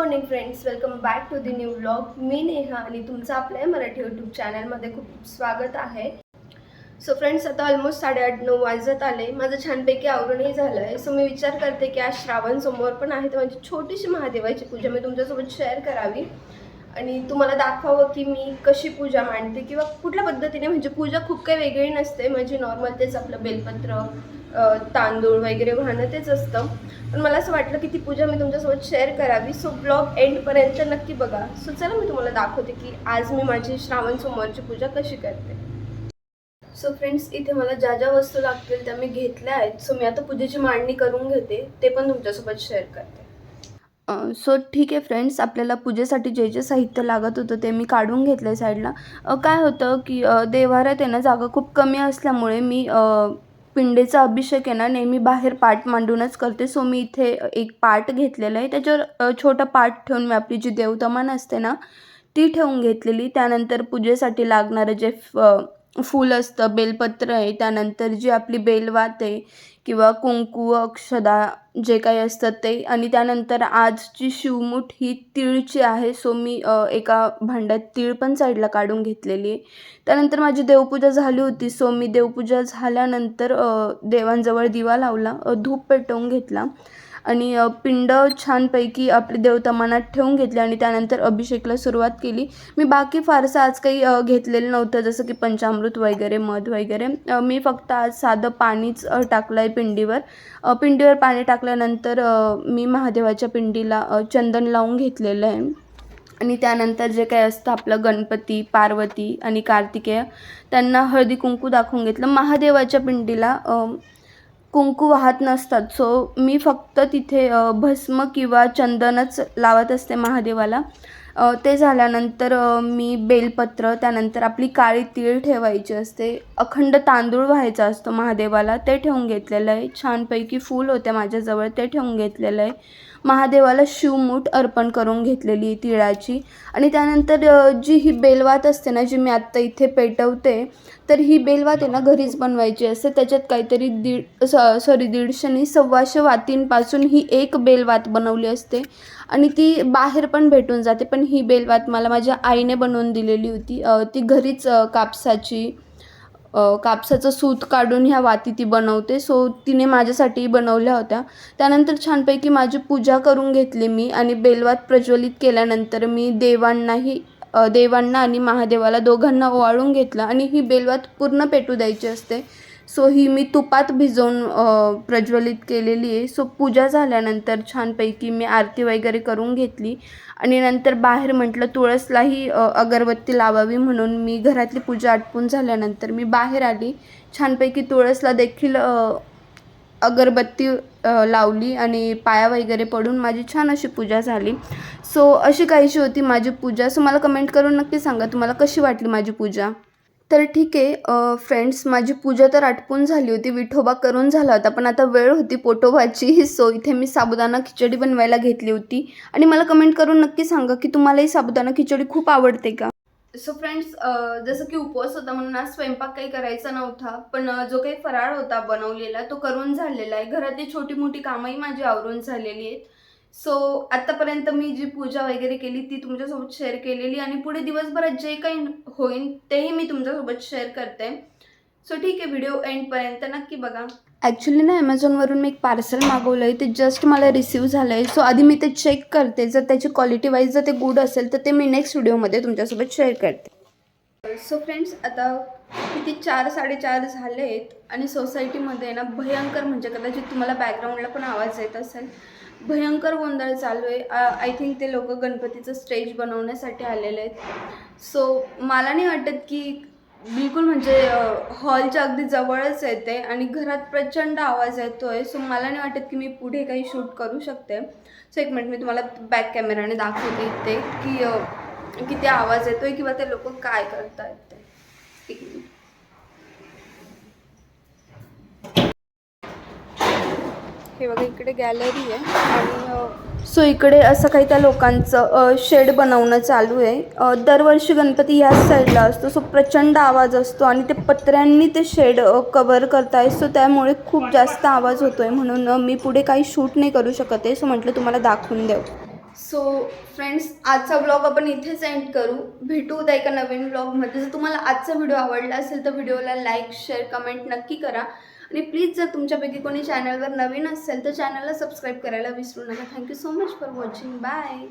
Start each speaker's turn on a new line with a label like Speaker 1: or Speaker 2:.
Speaker 1: Friends welcome back to the new blog मी नेहा आणि तुमचं आपल्या मराठी यूट्यूब चॅनलमध्ये खूप स्वागत आहे. सो फ्रेंड्स आता ऑलमोस्ट साडेआठ नऊ वाजत आले. माझं छानपैकी आवरणही झालं आहे सो मी विचार करते की आज श्रावण समोर पण आहे तर माझी छोटीशी महादेवाची पूजा मी तुमच्यासोबत शेअर करावी. आणि तुम्हाला दाखवावं की मी कशी पूजा मांडते किंवा कुठल्या पद्धतीने म्हणजे पूजा खूप काही वेगळी नसते. म्हणजे नॉर्मल तेच आपलं बेलपत्र तांदूळ वगैरे वाहणं तेच असतं. पण मला असं वाटलं की ती पूजा मी तुमच्यासोबत शेअर करावी. सो ब्लॉग एंडपर्यंत नक्की बघा. सो चला मी तुम्हाला दाखवते की आज मी माझी श्रावण सोमवारची पूजा कशी करते. सो फ्रेंड्स इथे मला ज्या ज्या वस्तू लागतील त्या मी घेतल्या आहेत. सो मी आता पूजेची मांडणी करून घेते. ते पण तुमच्यासोबत शेअर करते. सो ठीक आहे फ्रेंड्स आपल्याला पूजेसाठी जे जे साहित्य लागत होतं ते मी काढून घेतलं आहे साईडला अ, काय होतं की देव्हाऱ्यात आहे ना जागा खूप कमी असल्यामुळे मी पिंडेचा अभिषेक आहे ना नेहमी बाहेर पाट मांडूनच करते. सो मी इथे एक पाट घेतलेलं आहे. त्याच्यावर छोटा पाट ठेवून मी आपली जी देवतमान असते ना ती ठेवून घेतलेली. त्यानंतर पूजेसाठी लागणारं जे फ फूल असतं बेलपत्र आहे. त्यानंतर जी आपली बेलवात आहे किंवा कुंकू अक्षदा जे काही असतं ते. आणि त्यानंतर आजची शिवमूठ ही तिळची आहे. सो मी एका भांड्यात तीळ पण साईडला काढून घेतलेली आहे. त्यानंतर माझी देवपूजा झाली होती. सो मी देवपूजा झाल्यानंतर देवांजवळ दिवा लावला. धूप पेटवून घेतला. आणि पिंड छानपैकी आपली देवतमानात ठेवून घेतली आणि त्यानंतर अभिषेकला सुरुवात केली. मी बाकी फारसं आज काही घेतलेलं नव्हतं जसं की पंचामृत वगैरे मध वगैरे. मी फक्त आज साधं पाणीच टाकलं आहे पिंडीवर. पिंडीवर पाणी टाकल्यानंतर मी महादेवाच्या पिंडीला चंदन लावून घेतलेलं आहे. आणि त्यानंतर जे काही असतं आपलं गणपती पार्वती आणि कार्तिकेय त्यांना हळदी कुंकू दाखवून घेतलं. महादेवाच्या पिंडीला कुंकू वाहत नसतात. सो मी फक्त तिथे भस्म किंवा चंदनच लावत असते महादेवाला. ते झाल्यानंतर मी बेलपत्र त्यानंतर आपली काळी तीळ ठेवायची असते. अखंड तांदूळ व्हायचा असतो महादेवाला. ते ठेवून घेतलेलं आहे. छानपैकी फूल होते माझ्याजवळ. ते ठेवून घेतलेलं आहे. महादेवाला शिवमूठ अर्पण करून घेतलेली तिळाची. आणि त्यानंतर जी ही बेलवात असते ना जी मी आत्ता इथे पेटवते तर ही बेलवात आहे ना घरीच बनवायची असते. त्याच्यात काहीतरी दीड सॉरी दीडशे सव्वाशे वातींपासून ही एक बेलवात बनवली असते. आणि ती बाहेर पण भेटून जाते पण ही बेलवात मला माझ्या आईने बनवून दिलेली होती. ती घरीच कापसाची कापसाचं सूत काढून ह्या वाती ती बनवते. सो तिने माझ्यासाठी बनवल्या होत्या. त्यानंतर छानपैकी माझी पूजा करून घेतली मी आणि बेलवात प्रज्वलित केल्यानंतर मी देवांनाही देवांना आणि महादेवाला दोघांना ओवाळून घेतलं आणि ही बेलवात पूर्ण पेटू द्यायची असते. सो ही मी तुपात भिजवून प्रज्वलित केलेली आहे. सो पूजा झाल्यानंतर छानपैकी मी आरती वगैरे करून घेतली. आणि नंतर बाहेर म्हटलं तुळसलाही अगरबत्ती लावावी म्हणून मी घरातली पूजा आटपून झाल्यानंतर मी बाहेर आली. छानपैकी तुळसला देखील अगरबत्ती लावली आणि पाया वगैरे पडून माझी छान अशी पूजा झाली. सो अशी काहीशी होती माझी पूजा. सो मला कमेंट करून नक्की सांगा तुम्हाला कशी वाटली माझी पूजा? तर ठीक आहे फ्रेंड्स माझी पूजा तर आटपून झाली होती विठोबा करून झाला होता पण आता वेळ होती पोटोबाची सो इथे मी साबुदाणा खिचडी बनवायला घेतली होती. आणि मला कमेंट करून नक्की सांगा की तुम्हालाही साबुदाणा खिचडी खूप आवडते का? सो फ्रेंड्स जसं की उपवास होता म्हणून आज स्वयंपाक काही करायचा नव्हता पण जो काही फराळ होता बनवलेला तो करून झालेला आहे. घरातली छोटी मोठी कामंही माझी आवरून झालेली आहेत. सो आत्तापर्यंत मी जी पूजा वगैरे केली ती तुमच्यासोबत शेअर केलेली आणि पुढे दिवसभरात जे काही होईल तेही मी तुमच्यासोबत शेअर करते. सो ठीक आहे व्हिडिओ एंडपर्यंत नक्की बघा. ॲक्च्युली ना ॲमेझॉनवरून मी एक पार्सल मागवलं आहे ते जस्ट मला रिसीव झालं आहे सो आधी मी ते चेक करते. जर त्याची क्वालिटी वाईज जर ते गुड असेल तर ते मी नेक्स्ट व्हिडिओमध्ये तुमच्यासोबत शेअर करते. सो फ्रेंड्स आता किती चार साडेचार झाले आहेत आणि सोसायटीमध्ये ना भयंकर म्हणजे कदाचित तुम्हाला बॅकग्राऊंडला पण आवाज येत असेल. भयंकर गोंधळ चालू आहे. आय थिंक ते लोक गणपतीचं स्टेज बनवण्यासाठी आलेले आहेत. सो मला नाही वाटत की बिलकुल म्हणजे हॉलच्या अगदी जवळच येते आणि घरात प्रचंड आवाज येतो आहे सो मला नाही वाटत की मी पुढे काही शूट करू शकते. सो एक मिनिट मी तुम्हाला बॅक कॅमेराने दाखवते इथे की किती आवाज येतो आहे किंवा ते लोक काय करत आहेत ते एक मिनिट हे बघा इकडे गॅलरी आहे. आणि सो इकडे असं काही त्या लोकांचं शेड बनवणं चालू आहे. दरवर्षी गणपती ह्याच साईडला असतो. सो प्रचंड आवाज असतो आणि ते पत्र्यांनी ते शेड कवर करताय. सो त्यामुळे खूप जास्त आवाज होतो आहे म्हणून मी पुढे काही शूट नाही करू शकत आहे. सो म्हटलं तुम्हाला दाखवून देऊ.
Speaker 2: सो फ्रेंड्स आजचा ब्लॉग आपण इथेच एंड करू. भेटू उद्या एका नवीन ब्लॉगमध्ये जर तुम्हाला आजचा व्हिडिओ आवडला असेल तर व्हिडिओला लाईक शेअर कमेंट नक्की करा. आणि प्लीज जर तुमच्यापैकी कोणी चॅनलवर नवीन असेल तर चॅनलला सबस्क्राईब करायला विसरू नका. Thank you so much for watching bye